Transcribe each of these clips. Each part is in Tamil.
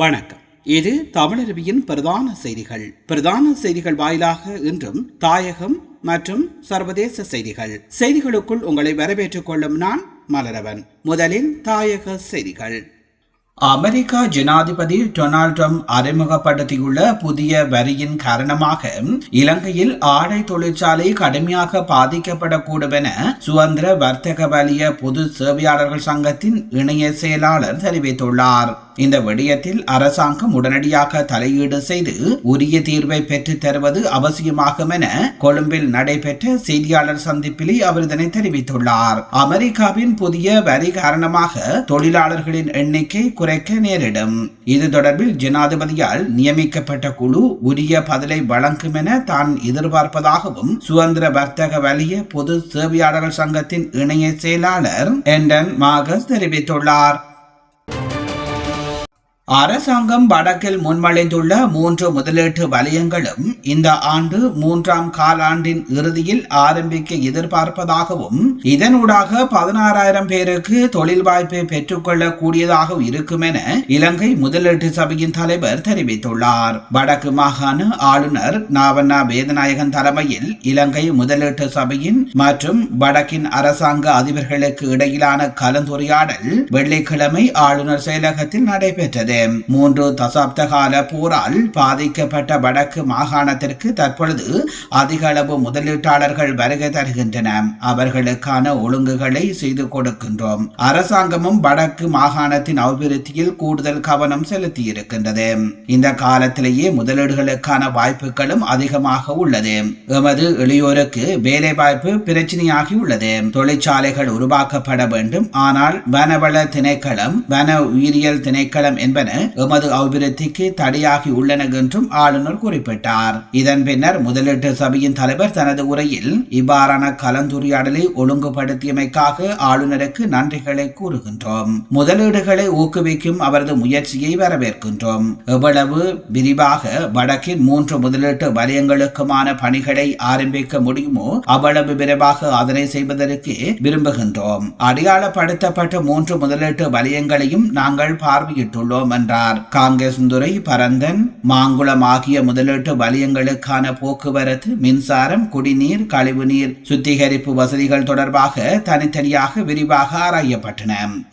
வணக்கம். இது தமிழருவியின் பிரதான செய்திகள். பிரதான செய்திகள் வாயிலாக இன்றும் தாயகம் மற்றும் சர்வதேச செய்திகள். செய்திகளுக்குள் உங்களை வரவேற்றுக் கொள்ளும் நான் மலரவன். முதலில் தாயக செய்திகள். அமெரிக்கா ஜனாதிபதி டொனால்ட் ட்ரம்ப் அறிமுகப்படுத்தியுள்ள புதிய வரியின் காரணமாக இலங்கையில் ஆடை தொழிற்சாலை கடுமையாக பாதிக்கப்படக்கூடும் என சுதந்திர வர்த்தக வலிய பொது சேவையாளர்கள் சங்கத்தின் இணைய செயலாளர் தெரிவித்துள்ளார். இந்த விடயத்தில் அரசாங்கம் உடனடியாக தலையீடு செய்து உரிய தீர்வை பெற்றுத் தருவது அவசியமாகும் என கொழும்பில் நடைபெற்ற செய்தியாளர் சந்திப்பிலே அவர் இதனை தெரிவித்துள்ளார். அமெரிக்காவின் புதிய வரி காரணமாக தொழிலாளர்களின் எண்ணிக்கை குறைக்க நேரிடும். இது தொடர்பில் ஜனாதிபதியால் நியமிக்கப்பட்ட குழு உரிய பதிலை வழங்கும் என தான் எதிர்பார்ப்பதாகவும் சுதந்திர வர்த்தக வலிய பொது சேவையாளர்கள் சங்கத்தின் இணைய செயலாளர் என்டன் மாகஸ் தெரிவித்துள்ளார். அரசாங்கம் வடக்கில் முன்மொழிந்துள்ள மூன்று முதலீட்டு வலயங்களும் இந்த ஆண்டு மூன்றாம் காலாண்டின் இறுதியில் ஆரம்பிக்க எதிர்பார்ப்பதாகவும் இதனூடாக பதினாறாயிரம் பேருக்கு தொழில் வாய்ப்பை பெற்றுக்கொள்ள கூடியதாக இருக்கும் என இலங்கை முதலீட்டு சபையின் தலைவர் தெரிவித்துள்ளார். வடக்கு மாகாண ஆளுநர் நாவண்ணா வேதநாயகன் தலைமையில் இலங்கை முதலீட்டு சபையின் மற்றும் வடக்கின் அரசாங்க அதிபர்களுக்கு இடையிலான கலந்துரையாடல் வெள்ளிக்கிழமை ஆளுநர் செயலகத்தில் நடைபெற்றது. மூன்று தசாப்த கால போரால் பாதிக்கப்பட்ட வடக்கு மாகாணத்திற்கு தற்பொழுது அதிக அளவு முதலீட்டாளர்கள் வருகை தருகின்றன. அவர்களுக்கான ஒழுங்குகளை செய்து கொடுக்கின்றோம். அரசாங்கமும் வடக்கு மாகாணத்தின் அபிவிருத்தியில் கூடுதல் கவனம் செலுத்தியிருக்கின்றது. இந்த காலத்திலேயே முதலீடுகளுக்கான வாய்ப்புகளும் அதிகமாக உள்ளது. எமது இளையோருக்கு வேலை வாய்ப்பு பிரச்சனையாகி உள்ளது. தொழிற்சாலைகள் உருவாக்கப்பட வேண்டும். ஆனால் வனவள திணைக்களம் வன உயிரியல் திணைக்களம் என்பன எமது அபிவிருத்திக்கு தடையாகி உள்ளன என்றும் ஆளுநர் குறிப்பிட்டார். இதன் பின்னர் முதலீட்டு சபையின் தலைவர் தனது உரையில் இவ்வாறான கலந்துரையாடலை ஒழுங்குபடுத்தியமைக்காக ஆளுநருக்கு நன்றிகளை கூறுகின்றோம். முதலீடுகளை ஊக்குவிக்கும் அவரது முயற்சியை வரவேற்கின்றோம். எவ்வளவு? விரிவாக வடக்கின் மூன்று முதலீட்டு வலயங்களுக்குமான பணிகளை ஆரம்பிக்க முடியுமோ அவ்வளவு விரைவாக அதனை செய்வதற்கு விரும்புகின்றோம். அடையாளப்படுத்தப்பட்ட மூன்று முதலீட்டு வலயங்களையும் நாங்கள் பார்வையிட்டுள்ளோம். என்றார். காங்கிரஸ் துறை பரந்தன் மாங்குளம் ஆகிய முதலீட்டு வலயங்களுக்கான போக்குவரத்து மின்சாரம் குடிநீர் கழிவுநீர் சுத்திகரிப்பு வசதிகள் தொடர்பாக தனித்தனியாக விரிவாக ஆராயப்பட்டன.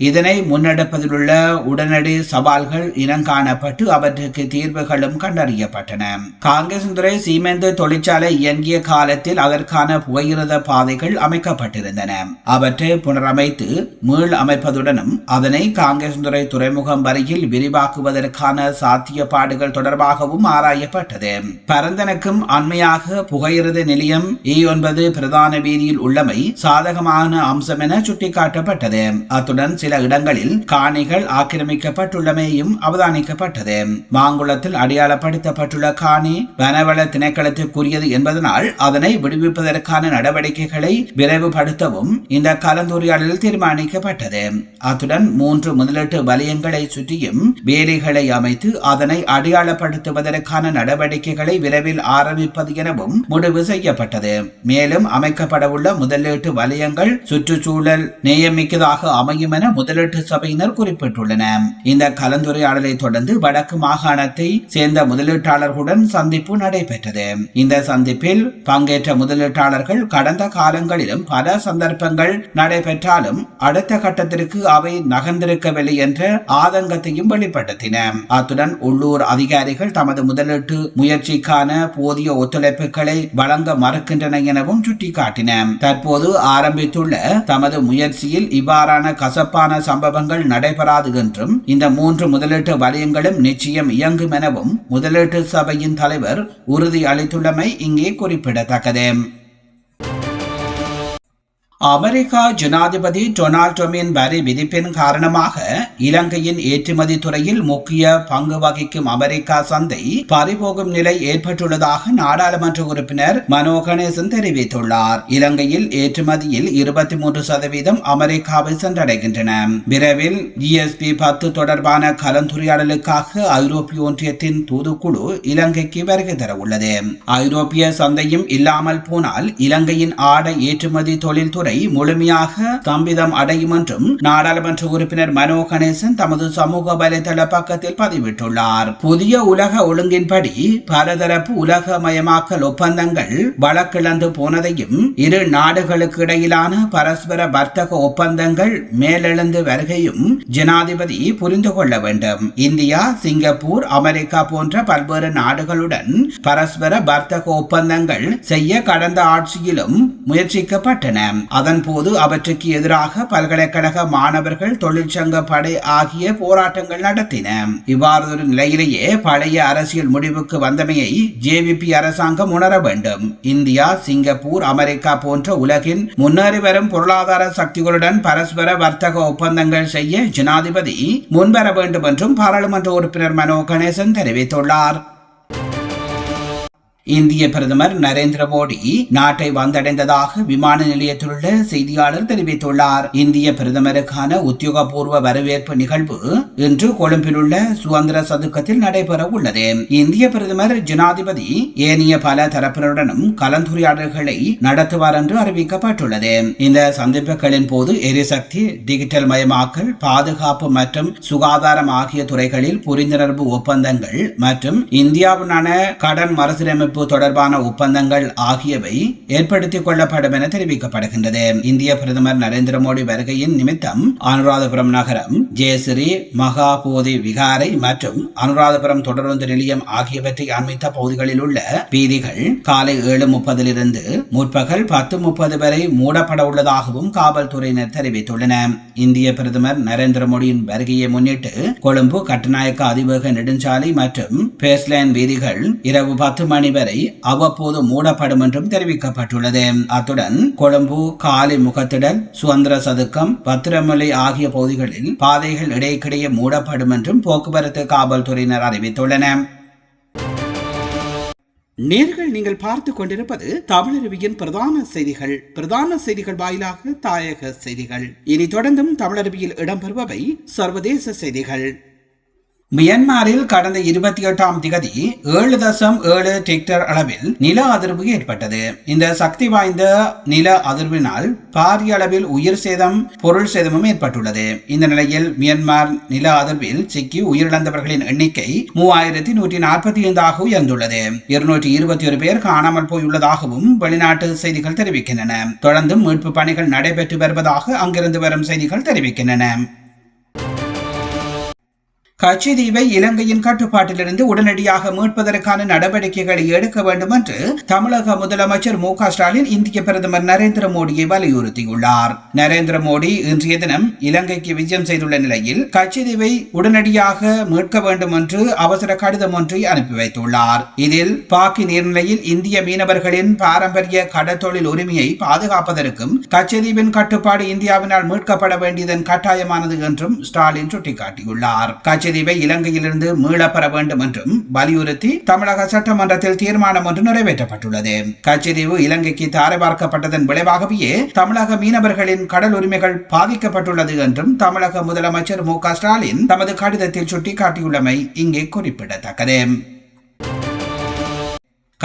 இதனை முன்னெடுப்பதிலுள்ள உடனடி சவால்கள் இனங்காணப்பட்டு அவற்றுக்கு தீர்வுகளும் கண்டறியப்பட்டன. காங்கிரஸ் துறை சீமெந்து தொழிற்சாலை இயங்கிய காலத்தில் அதற்கான புகையிரத பாதைகள் அமைக்கப்பட்டிருந்தன. அவற்றை புனரமைத்து மீள் அமைப்பதுடனும் அதனை காங்கிரஸ் துறை துறைமுகம் வரையில் விரிவாக்குவதற்கான சாத்தியப்பாடுகள் தொடர்பாகவும் ஆராயப்பட்டது. பரந்தனுக்கும் அண்மையாக புகையிரத நிலையம் இ ஒன்பது பிரதான வீதியில் உள்ளமை சாதகமான அம்சம் என சுட்டிக்காட்டப்பட்டது. அத்துடன் சில இடங்களில் காணிகள் ஆக்கிரமிக்கப்பட்டுள்ளமையும் அவதானிக்கப்பட்டது. மாங்குளத்தில் அடையாளப்படுத்தப்பட்டுள்ள காணி வனவள திணைக்களத்திற்குரியது என்பதனால் அதனை விடுவிப்பதற்கான நடவடிக்கைகளை விரைவுபடுத்தவும் இந்த கலந்துரையாடலில் தீர்மானிக்கப்பட்டது. அத்துடன் மூன்று முதலீட்டு வலயங்களை சுற்றியும் வேலிகளை அமைத்து அதனை அடையாளப்படுத்துவதற்கான நடவடிக்கைகளை விரைவில் ஆரம்பிப்பது எனவும் முடிவு செய்யப்பட்டது. மேலும் அமைக்கப்படவுள்ள முதலீட்டு வலயங்கள் சுற்றுச்சூழல் நேயமிக்கதாக அமையும் என முதலீட்டு சபையினர் குறிப்பிட்டுள்ளனர். இந்த கலந்துரையாடலை தொடர்ந்து வடக்கு மாகாணத்தை சேர்ந்த முதலீட்டாளர்களுடன் சந்திப்பு நடைபெற்றது. இந்த சந்திப்பில் பங்கேற்ற முதலீட்டாளர்கள் கடந்த காலங்களிலும் பல சந்தர்ப்பங்கள் நடைபெற்றாலும் அடுத்த கட்டத்திற்கு அவை நகர்ந்திருக்கவில்லை என்ற ஆதங்கத்தையும் வெளிப்படுத்தின அத்துடன் உள்ளூர் அதிகாரிகள் தமது முதலீட்டு முயற்சிக்கான போதிய ஒத்துழைப்புகளை வழங்க மறுக்கின்றன எனவும் சுட்டிக்காட்டின. தற்போது ஆரம்பித்துள்ள தமது முயற்சியில் இவ்வாறான கசப்பான சம்பவங்கள் நடைபெறாது என்றும் இந்த மூன்று முதலீட்டு வலயங்களும் நிச்சயம் இயங்கும் எனவும் முதலீட்டு சபையின் தலைவர் உறுதி அளித்துள்ளமை இங்கே குறிப்பிடத்தக்கது. அமெரிக்கா ஜனாதிபதி டொனால்ட் டொமின் வரி விதிப்பின் காரணமாக இலங்கையின் ஏற்றுமதி துறையில் முக்கிய பங்கு வகிக்கும் அமெரிக்கா சந்தை பறிபோகும் நிலை ஏற்பட்டுள்ளதாக நாடாளுமன்ற உறுப்பினர் மனோ கணேசன் தெரிவித்துள்ளார். இலங்கையில் ஏற்றுமதியில் இருபத்தி மூன்று சதவீதம் அமெரிக்காவை சென்றடைகின்றன. விரைவில் ஜிஎஸ்பி பத்து தொடர்பான கலந்துரையாடலுக்காக ஐரோப்பிய ஒன்றியத்தின் தூதுக்குழு இலங்கைக்கு வருகை தர உள்ளது ஐரோப்பிய சந்தையும் இல்லாமல் போனால் இலங்கையின் ஆடை ஏற்றுமதி தொழில்துறை அடக்குமுறை முழுமையாக தம்பிதம் அடையும் என்றும் நாடாளுமன்ற உறுப்பினர் மனோ கணேசன் தமது சமூக வலைதள பக்கத்தில் பதிவிட்டுள்ளார். புதிய உலக ஒழுங்கின்படி பலதரப்பு உலகமயமாக்கல் ஒப்பந்தங்கள் வழக்கிழந்து போனதையும் இரு நாடுகளுக்கு இடையிலான பரஸ்பர வர்த்தக ஒப்பந்தங்கள் மேலெழுந்து வருகையும் ஜனாதிபதி புரிந்து கொள்ள வேண்டும். இந்தியா சிங்கப்பூர் அமெரிக்கா போன்ற பல்வேறு நாடுகளுடன் பரஸ்பர வர்த்தக ஒப்பந்தங்கள் செய்ய கடந்த ஆட்சியிலும் முயற்சிக்கப்பட்டன. அதன்போது அவற்றுக்கு எதிராக பல்கலைக்கழக மாணவர்கள் தொழிற்சங்க படை ஆகிய போராட்டங்கள் நடத்தின. இவ்வாறு ஒரு நிலையிலேயே பழைய அரசியல் முடிவுக்கு வந்தமையை ஜேவிபி அரசாங்கம் உணர வேண்டும். இந்தியா சிங்கப்பூர் அமெரிக்கா போன்ற உலகின் முன்னேறி வரும் பொருளாதார சக்திகளுடன் பரஸ்பர வர்த்தக ஒப்பந்தங்கள் செய்ய ஜனாதிபதி முன்வர வேண்டும் என்றும் பாராளுமன்ற உறுப்பினர் மனோ கணேசன் தெரிவித்துள்ளார். இந்திய பிரதமர் நரேந்திர மோடி நாட்டை வந்தடைந்ததாக விமான நிலையத்தில் உள்ள செய்தியாளர் தெரிவித்துள்ளார். இந்திய பிரதமருக்கான உத்தியோகபூர்வ வரவேற்பு நிகழ்வு இன்று கொழும்பில் உள்ள சுதந்திர சதுக்கத்தில் நடைபெற உள்ளது. இந்திய பிரதமர் ஜனாதிபதி ஏனைய பல தரப்பினருடனும் கலந்துரையாடல்களை நடத்துவார் என்று அறிவிக்கப்பட்டுள்ளது. இந்த சந்திப்புகளின் போது எரிசக்தி டிஜிட்டல் மயமாக்கல் பாதுகாப்பு மற்றும் சுகாதாரம் ஆகிய துறைகளில் புரிந்துணர்வு ஒப்பந்தங்கள் மற்றும் இந்தியாவுடனான கடன் மறுசீரமைப்பு ஒத்துழைப்பு தொடர்பான ஒப்பந்தங்கள் ஆகியவை ஏற்படுத்திக் கொள்ளப்படும் என தெரிவிக்கப்படுகின்றது. இந்திய பிரதமர் நரேந்திர மோடி வருகையின் நிமித்தம் அனுராதபுரம் நகரம் ஜெயசிறி மகாபோதி விகாரை மற்றும் அனுராதபுரம் தொடருந்து நிலையம் ஆகியவற்றை அமைத்த பகுதிகளில் உள்ள வீதிகள் காலை ஏழு முப்பதிலிருந்து முற்பகல் பத்து முப்பது வரை மூடப்பட உள்ளதாகவும் காவல்துறையினர் தெரிவித்துள்ளனர் இந்திய பிரதமர் நரேந்திர மோடியின் வருகையை முன்னிட்டு கொழும்பு கட்டுநாயக்க அதிவேக நெடுஞ்சாலை மற்றும் பேஸ்லைன் வீதிகள் இரவு பத்து மணி வரை வரை அவ்வப்போது மூடப்படும் என்றும் தெரிவிக்கப்பட்டுள்ளது. அத்துடன் கொழும்பு காலி முகத்திடல் சுதந்திர சதுக்கம் பத்திரமலை ஆகிய பகுதிகளில் பாதைகள் இடைக்கிடையே மூடப்படும் என்றும் போக்குவரத்து காவல்துறையினர் அறிவித்துள்ளனர் நேர்கள் நீங்கள் பார்த்து கொண்டிருப்பது தமிழருவியின் பிரதான செய்திகள். பிரதான செய்திகள் வாயிலாக தாயக செய்திகள். இனி தொடர்ந்தும் தமிழருவியில் இடம்பெறுபவை சர்வதேச செய்திகள். மியன்மாரில் கடந்த இருபத்தி எட்டாம் திகதி ஏழு தசம் ஏழு டிக்டர் அளவில் நில அதிர்வு ஏற்பட்டது. இந்த சக்தி வாய்ந்த நில அதிர்வினால் பாரிய அளவில் உயிர் சேதம் பொருள் சேதமும் ஏற்பட்டுள்ளது. இந்த நிலையில் மியன்மார் நில அதிர்வில் சிக்கி உயிரிழந்தவர்களின் எண்ணிக்கை மூவாயிரத்தி நூற்றி நாற்பத்தி ஐந்தாக உயர்ந்துள்ளது. இருநூற்றி இருபத்தி ஒரு பேர் காணாமல் போயுள்ளதாகவும் வெளிநாட்டு செய்திகள் தெரிவிக்கின்றன. தொடர்ந்து மீட்பு பணிகள் நடைபெற்று வருவதாக அங்கிருந்து வரும் செய்திகள் தெரிவிக்கின்றன. கச்சிதீவை இலங்கையின் கட்டுப்பாட்டிலிருந்து உடனடியாக மீட்பதற்கான நடவடிக்கைகளை எடுக்க வேண்டும் என்று தமிழக முதலமைச்சர் மு ஸ்டாலின் இந்திய பிரதமர் நரேந்திர மோடியை வலியுறுத்தியுள்ளார். நரேந்திர மோடி இன்றைய தினம் இலங்கைக்கு விஜயம் செய்துள்ள நிலையில் கச்சிதீவை உடனடியாக மீட்க வேண்டும் என்று அவசர கடிதம் ஒன்றை அனுப்பி வைத்துள்ளார். இதில் பாக்கி நீர்நிலையில் இந்திய மீனவர்களின் பாரம்பரிய கடற்தொழில் உரிமையை பாதுகாப்பதற்கும் கச்சதீவின் கட்டுப்பாடு இந்தியாவினால் மீட்கப்பட வேண்டியதன் கட்டாயமானது என்றும் ஸ்டாலின் சுட்டிக்காட்டியுள்ளார். லட்சத்தீவை இலங்கையிலிருந்து மீளப்பெற வேண்டும் என்றும் வலியுறுத்தி தமிழக சட்டமன்றத்தில் தீர்மானம் ஒன்று நிறைவேற்றப்பட்டுள்ளது. கச்சதீவு இலங்கைக்கு தாரை பார்க்கப்பட்டதன் விளைவாகவே தமிழக மீனவர்களின் கடல் உரிமைகள் பாதிக்கப்பட்டுள்ளது என்றும் தமிழக முதலமைச்சர் மு ஸ்டாலின் தமது கடிதத்தில் சுட்டிக்காட்டியுள்ளமை இங்கே குறிப்பிடத்தக்கது.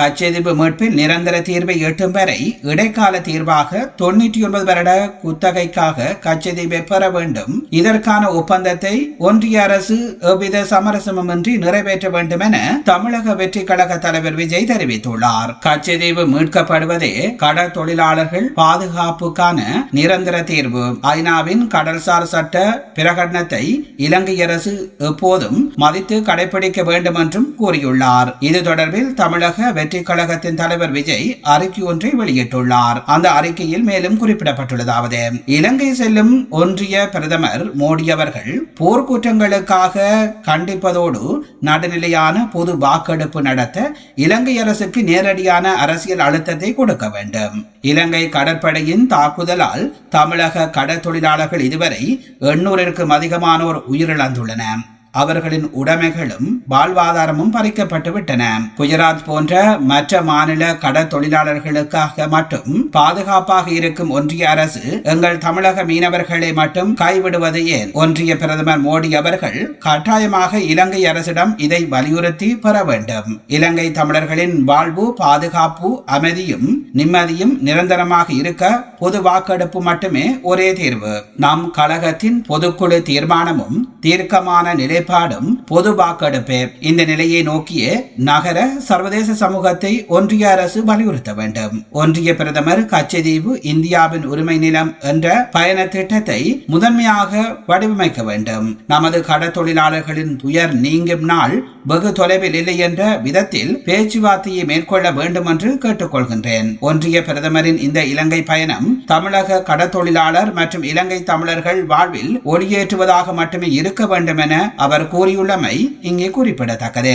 கச்செதிப்பு மீட்பில் நிரந்தர தீர்வை எட்டும் வரை இடைக்கால தீர்வாக தொன்னூற்றி ஒன்பது வருட குத்தகைக்காக கச்செதிப்பை பெற வேண்டும். இதற்கான ஒப்பந்தத்தை ஒன்றிய அரசு எவ்வித சமரசமின்றி நிறைவேற்ற வேண்டும் என தமிழக வெற்றி கழக தலைவர் விஜய் தெரிவித்துள்ளார். கச்சதீவு மீட்கப்படுவதே கடல் தொழிலாளர்கள் பாதுகாப்புக்கான நிரந்தர தீர்வு. ஐநாவின் கடல்சார் சட்ட பிரகடனத்தை இலங்கை அரசு எப்போதும் மதித்து கடைபிடிக்க வேண்டும் என்றும் கூறியுள்ளார். இது தொடர்பில் தமிழக வெற்றி கழகத்தின் தலைவர் விஜய் அறிக்கை ஒன்றை வெளியிட்டுள்ளார். அந்த அறிக்கையில் மேலும் குறிப்பிடப்பட்டுள்ளதாவது இலங்கை செல்லும் ஒன்றிய பிரதமர் மோடி அவர்கள் போர்க்குற்றங்களுக்காக கண்டிப்பதோடு நடுநிலையான பொது வாக்கெடுப்பு நடத்த இலங்கை அரசுக்கு நேரடியான அரசியல் அழுத்தத்தை கொடுக்க வேண்டும். இலங்கை கடற்படையின் தாக்குதலால் தமிழக கடற்தொழிலாளர்கள் இதுவரை எண்ணூறிற்கும் அதிகமானோர் உயிரிழந்துள்ளனர். அவர்களின் உடைமைகளும் வாழ்வாதாரமும் பறிக்கப்பட்டு விட்டன. குஜராத் போன்ற மற்ற மாநில கட தொழிலாளர்களுக்காக மட்டும் பாதுகாப்பாக இருக்கும் ஒன்றிய அரசு எங்கள் தமிழக மீனவர்களை மட்டும் கைவிடுவது ஏன்? ஒன்றிய பிரதமர் மோடி அவர்கள் கட்டாயமாக இலங்கை அரசிடம் இதை வலியுறுத்தி பெற வேண்டும். இலங்கை தமிழர்களின் வாழ்வு பாதுகாப்பு அமைதியும் நிம்மதியும் நிரந்தரமாக இருக்க பொது வாக்கெடுப்பு மட்டுமே ஒரே தீர்வு. நம் கழகத்தின் பொதுக்குழு தீர்மானமும் தீர்க்கமான நிலை நிலைப்பாடும் பொது வாக்கெடுப்பு இந்த நிலையை நோக்கிய நகர சர்வதேச சமூகத்தை ஒன்றிய அரசு வலியுறுத்த வேண்டும். ஒன்றிய பிரதமர் கச்சதீவு இந்தியாவின் உரிமை நிலம் என்ற பயண திட்டத்தை முதன்மையாக வடிவமைக்க வேண்டும். நமது கட தொழிலாளர்களின் துயர் நீங்கும் நாள் வெகு தொலைவில் இல்லை என்ற விதத்தில் பேச்சுவார்த்தையை மேற்கொள்ள வேண்டும் என்று கேட்டுக்கொள்கின்றேன். ஒன்றிய பிரதமரின் இந்த இலங்கை பயணம் தமிழக கடத்தொழிலாளர் மற்றும் இலங்கை தமிழர்கள் வாழ்வில் ஒளியேற்றுவதாக மட்டுமே இருக்க வேண்டும் என அவர் கூறியுள்ளமை இங்கே குறிப்பிடத்தக்கது.